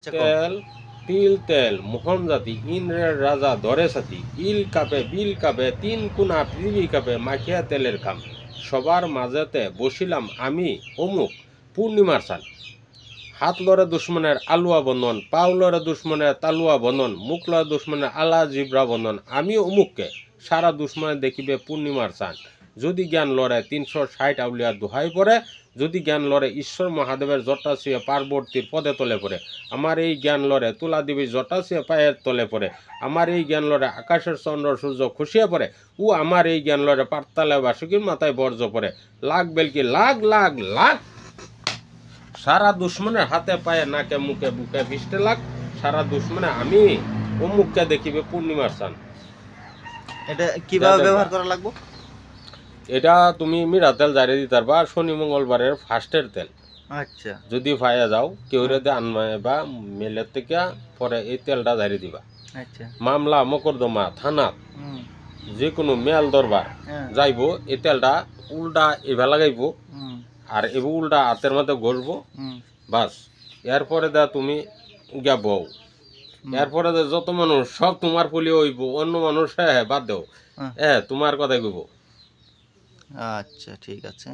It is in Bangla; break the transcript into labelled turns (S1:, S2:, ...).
S1: আচ্ছা।
S2: তেল, তিল তেল, মোহন জাতি, ইন্দ্রের রাজা ধরে সাথী, ইল কাপে, বিল কাপে, তিন কুনা পৃথিবী কাপে মাখিয়া তেলের কাম। সবার মাঝেতে বসিলাম আমি, অমুক, পূর্ণিমার সাল হাত লড়ে দুশ্মনের আলুয়া বন্ধন পাও লড়ে দুশ্মনের তালুয়া বন্ধন মুখ লড়ে দুশ্মনের আলা জিব্রা বন্ধন আমি অমুককে সারা দুশ্মনে দেখিবে পূর্ণিমার চান। যদি জ্ঞান লড়ে তিনশো ষাট আউলিয়া দোহাই পড়ে যদি জ্ঞান লড়ে ঈশ্বর মহাদেবের জটাশিয়ে পার্বতীর পদে তলে পড়ে আমার এই জ্ঞান লড়ে তুলা দেবী জটাশিয়ে পায়ের তলে পড়ে আমার এই জ্ঞান লড়ে আকাশের চন্দ্র সূর্য খুশিয়ে পড়ে ও আমার এই জ্ঞান লড়ে পারতালে বাসুকির মাথায় বর্জ্য পড়ে লাখ বেলকি লাখ লাখ লাখ। সারা দুশ্মনের হাতে পায়ে নাকে মুখে বুকে বিশটে লাখ। সারা দুশ্মনে আমি অমুককে দেখিবে পূর্ণিমার চান।
S1: এটা কীভাবে ব্যবহার করা লাগবো?
S2: এটা তুমি মিরা তেল জারিয়ে দিতে পারবা শনি মঙ্গলবারের ফার্স্টের তেল।
S1: আচ্ছা।
S2: যদি পাইয়া যাও কেউ রেদে আনমায় বা মেলের থেকে পরে এই তেলটা জারি দিবা।
S1: আচ্ছা।
S2: মামলা মকদ্দমা থানা যে কোনো মেল দরবার
S1: হ্যাঁ।
S2: যাইবো এই তেলটা উল্টা এবার লাগাইবো আর এবার উল্টা হাতের মধ্যে ঘষবো বাস। এরপরে দা তুমি গিয়া বউ। এরপরে যত মানুষ সব তোমার পলি হইব অন্য মানুষ হ্যাঁ হ্যাঁ বাদ দেও। হ্যাঁ। তোমার কথাই কইব।
S1: আচ্ছা ঠিক আছে।